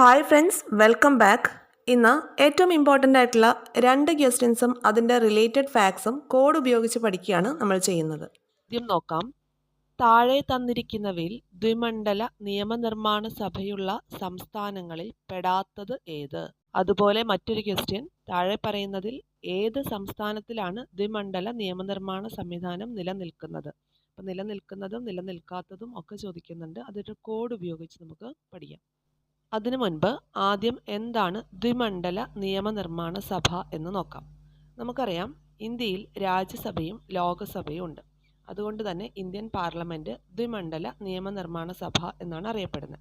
Hi friends welcome back ഇന്ന് ഏറ്റവും important ആയിട്ടുള്ള രണ്ട് ക്വസ്റ്റ്യൻസും അതിന്റെ റിലേറ്റഡ് ഫാക്ട്സും കോഡ് ഉപയോഗിച്ച് പഠിക്കുകയാണ് നമ്മൾ ചെയ്യുന്നത്. ആദ്യം നോക്കാം. താഴെ തന്നിരിക്കുന്നവയിൽ ദ്വിമണ്ഡല നിയമനിർമ്മാണ സഭയുള്ള സംസ്ഥാനങ്ങളിൽ പെടാത്തത് ഏത്? അതുപോലെ മറ്റൊരു ക്വസ്റ്റ്യൻ താഴെ പറയുന്നതിൽ ഏത് സംസ്ഥാനത്തിലാണ് ദ്വിമണ്ഡല നിയമനിർമ്മാണ സംവിധാനം നിലനിൽക്കുന്നത്? അപ്പം നിലനിൽക്കുന്നതും നിലനിൽക്കാത്തതും ഒക്കെ ചോദിക്കുന്നുണ്ട്. അതൊരു കോഡ് ഉപയോഗിച്ച് നമുക്ക് പഠിക്കാം. അതിനു മുൻപ് ആദ്യം എന്താണ് ദ്വിമണ്ഡല നിയമനിർമ്മാണ സഭ എന്ന് നോക്കാം. നമുക്കറിയാം ഇന്ത്യയിൽ രാജ്യസഭയും ലോകസഭയും ഉണ്ട്. അതുകൊണ്ട് തന്നെ ഇന്ത്യൻ പാർലമെന്റ് ദ്വിമണ്ഡല നിയമനിർമ്മാണ സഭ എന്നാണ് അറിയപ്പെടുന്നത്.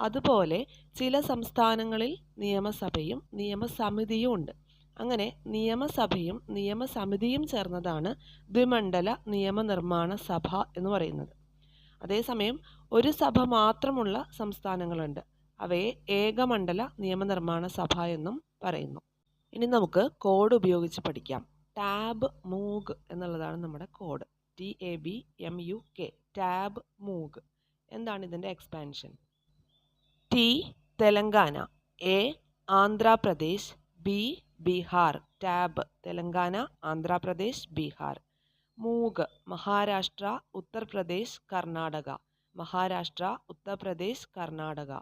അതുപോലെ ചില സംസ്ഥാനങ്ങളിൽ നിയമസഭയും നിയമസമിതിയും ഉണ്ട്. അങ്ങനെ നിയമസഭയും നിയമസമിതിയും ചേർന്നതാണ് ദ്വിമണ്ഡല നിയമനിർമ്മാണ സഭ എന്ന് പറയുന്നത്. അതേസമയം ഒരു സഭ മാത്രമുള്ള സംസ്ഥാനങ്ങളുണ്ട്. അവയെ ഏകമണ്ഡല നിയമനിർമ്മാണ സഭ എന്നും പറയുന്നു. ഇനി നമുക്ക് കോഡ് ഉപയോഗിച്ച് പഠിക്കാം. ടാബ് മൂഗ് എന്നുള്ളതാണ് നമ്മുടെ code T A B M U K tab മൂഗ്. എന്താണ് ഇതിന്റെ expansion T Telangana. A Andhra Pradesh. B Bihar. Tab Telangana Andhra Pradesh Bihar. മൂഗ് Maharashtra Uttar Pradesh Karnataka. Maharashtra Uttar Pradesh Karnataka.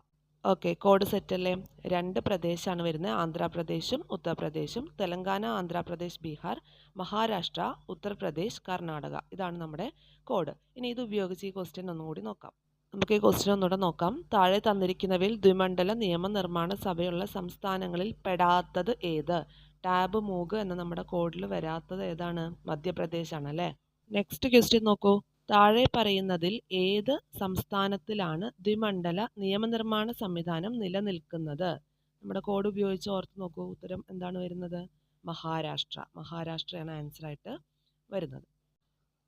Okay code set അല്ലേ? രണ്ട് പ്രദേശമാണ് വരുന്നത്. ആന്ധ്രാപ്രദേശും ഉത്തർപ്രദേശും. തെലങ്കാന ആന്ധ്രാപ്രദേശ് ബീഹാർ മഹാരാഷ്ട്ര ഉത്തർപ്രദേശ് കർണാടക. ഇതാണ് നമ്മുടെ കോഡ് ഇനി ഇത് ഉപയോഗിച്ച് ഈ ക്വസ്റ്റ്യൻ ഒന്നുകൂടി നോക്കാം. നമുക്ക് ഈ ക്വസ്റ്റ്യൻ ഒന്നുകൂടെ നോക്കാം. താഴെ തന്നിരിക്കുന്നവയിൽ ദ്വിമണ്ഡല നിയമനിർമ്മാണ സഭയുള്ള സംസ്ഥാനങ്ങളിൽ പെടാത്തത് ഏത്? ടാബ് മൂഗ് എന്ന നമ്മുടെ കോഡിൽ വരാത്തത് ഏതാണ്? മധ്യപ്രദേശാണ് അല്ലേ? നെക്സ്റ്റ് ക്വസ്റ്റ്യൻ നോക്കൂ. താഴെ പറയുന്നതിൽ ഏത് സംസ്ഥാനത്തിലാണ് ദ്വിമണ്ഡല നിയമനിർമ്മാണ സംവിധാനം നിലനിൽക്കുന്നത്? നമ്മുടെ കോഡ് ഉപയോഗിച്ച് ഓർത്ത് നോക്കൂ. ഉത്തരം എന്താണ് വരുന്നത്? മഹാരാഷ്ട്ര. മഹാരാഷ്ട്രയാണ് ആൻസറായിട്ട് വരുന്നത്.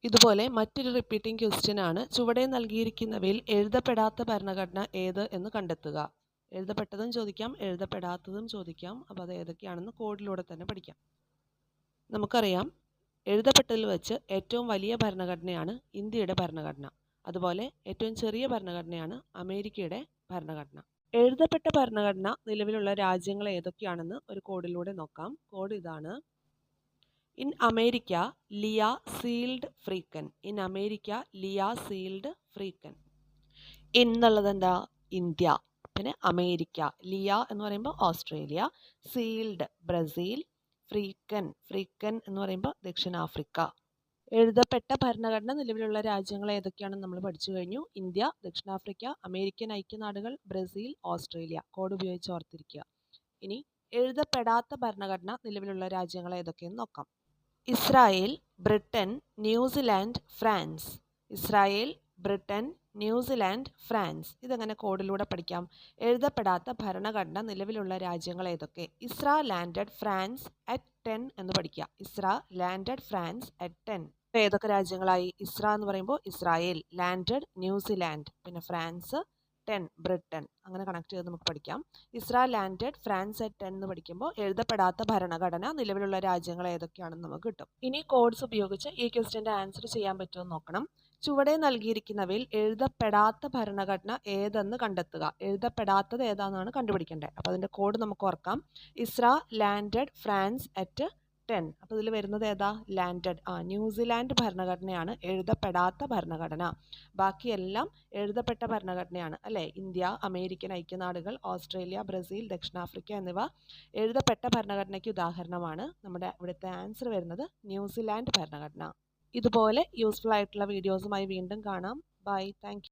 ഇതുപോലെ മറ്റൊരു റിപ്പീറ്റിംഗ് ക്വസ്റ്റ്യൻ ആണ്. ചുവടെ നൽകിയിരിക്കുന്നവയിൽ എഴുതപ്പെടാത്ത ഭരണഘടന ഏത് എന്ന് കണ്ടെത്തുക. എഴുതപ്പെട്ടതും ചോദിക്കാം എഴുതപ്പെടാത്തതും ചോദിക്കാം. അപ്പോൾ അത് ഏതൊക്കെയാണെന്ന് കോഡിലൂടെ തന്നെ പഠിക്കാം. നമുക്കറിയാം എഴുതപ്പെട്ടതിൽ വെച്ച് ഏറ്റവും വലിയ ഭരണഘടനയാണ് ഇന്ത്യയുടെ ഭരണഘടന. അതുപോലെ ഏറ്റവും ചെറിയ ഭരണഘടനയാണ് അമേരിക്കയുടെ ഭരണഘടന. എഴുതപ്പെട്ട ഭരണഘടന നിലവിലുള്ള രാജ്യങ്ങൾ ഏതൊക്കെയാണെന്ന് ഒരു കോഡിലൂടെ നോക്കാം. കോഡ് ഇതാണ്. ഇൻ അമേരിക്ക ലിയ സീൽഡ് ഫ്രീക്കൻ. ഇൻ അമേരിക്ക ലിയ സീൽഡ് ഫ്രീക്കൻ. എന്നുള്ളത് എന്താ? ഇന്ത്യ. പിന്നെ അമേരിക്ക ലിയ എന്ന് പറയുമ്പോൾ ഓസ്ട്രേലിയ. സീൽഡ് ബ്രസീൽ ഫ്രീക്കൻ ഫ്രീക്കൻ എന്ന് പറയുമ്പോൾ ദക്ഷിണാഫ്രിക്ക. എഴുതപ്പെട്ട ഭരണഘടന നിലവിലുള്ള രാജ്യങ്ങൾ ഏതൊക്കെയാണെന്ന് നമ്മൾ പഠിച്ചു കഴിഞ്ഞു. ഇന്ത്യ ദക്ഷിണാഫ്രിക്ക അമേരിക്കൻ ഐക്യനാടുകൾ ബ്രസീൽ ഓസ്ട്രേലിയ. കോഡ് ഉപയോഗിച്ച് ഓർത്തിരിക്കുക. ഇനി എഴുതപ്പെടാത്ത ഭരണഘടന നിലവിലുള്ള രാജ്യങ്ങൾ ഏതൊക്കെയെന്ന് നോക്കാം. Israel Britain New Zealand France. Israel Britain New Zealand France ഇതങ്ങനെ കോഡിലൂടെ പഠിക്കാം? എഴുതപ്പെടാത്ത ഭരണഘടന നിലവിലുള്ള രാജ്യങ്ങൾ ഏതൊക്കെ? Isra landed France at ten എന്ന് പഠിക്കുക. Isra landed France at ten. ഏതൊക്കെ രാജ്യങ്ങളായി? ഇസ്ര എന്ന് പറയുമ്പോൾ ഇസ്രായേൽ ലാൻഡഡ് ന്യൂസിലാൻഡ് പിന്നെ ഫ്രാൻസ് ടെൻ ബ്രിട്ടൻ. അങ്ങനെ കണക്ട് ചെയ്ത് നമുക്ക് പഠിക്കാം. Isra landed France at ten എന്ന് പഠിക്കുമ്പോൾ എഴുതപ്പെടാത്ത ഭരണഘടന നിലവിലുള്ള രാജ്യങ്ങൾ ഏതൊക്കെയാണെന്ന് നമുക്ക് കിട്ടും. ഇനി കോഡ്സ് ഉപയോഗിച്ച് ഈ ക്വസ്റ്റ്യന്റെ ആൻസർ ചെയ്യാൻ പറ്റുമോ നോക്കണം. ചുവടെ നൽകിയിരിക്കുന്നവയിൽ എഴുതപ്പെടാത്ത ഭരണഘടന ഏതെന്ന് കണ്ടെത്തുക. എഴുതപ്പെടാത്തത് ഏതാണെന്നാണ് കണ്ടുപിടിക്കേണ്ടത് അപ്പോൾ അതിന്റെ കോഡ് നമുക്ക് ഓർക്കാം. ഇസ്ര ലാൻഡഡ് ഫ്രാൻസ് അറ്റ് ടെൻ അപ്പോൾ ഇതിൽ വരുന്നത് ഏതാ? ലാൻഡഡ് ആ ന്യൂസിലാൻഡ് ഭരണഘടനയാണ് എഴുതപ്പെടാത്ത ഭരണഘടന. ബാക്കിയെല്ലാം എഴുതപ്പെട്ട ഭരണഘടനയാണ് അല്ലേ? ഇന്ത്യ അമേരിക്കൻ ഐക്യനാടുകൾ ഓസ്ട്രേലിയ ബ്രസീൽ ദക്ഷിണാഫ്രിക്ക എന്നിവ എഴുതപ്പെട്ട ഭരണഘടനയ്ക്ക് ഉദാഹരണമാണ്. നമ്മുടെ ഇവിടുത്തെ ആൻസർ വരുന്നത് ന്യൂസിലാൻഡ് ഭരണഘടന. ഇതുപോലെ യൂസ്ഫുൾ ആയിട്ടുള്ള വീഡിയോസുമായി വീണ്ടും കാണാം. Bye thank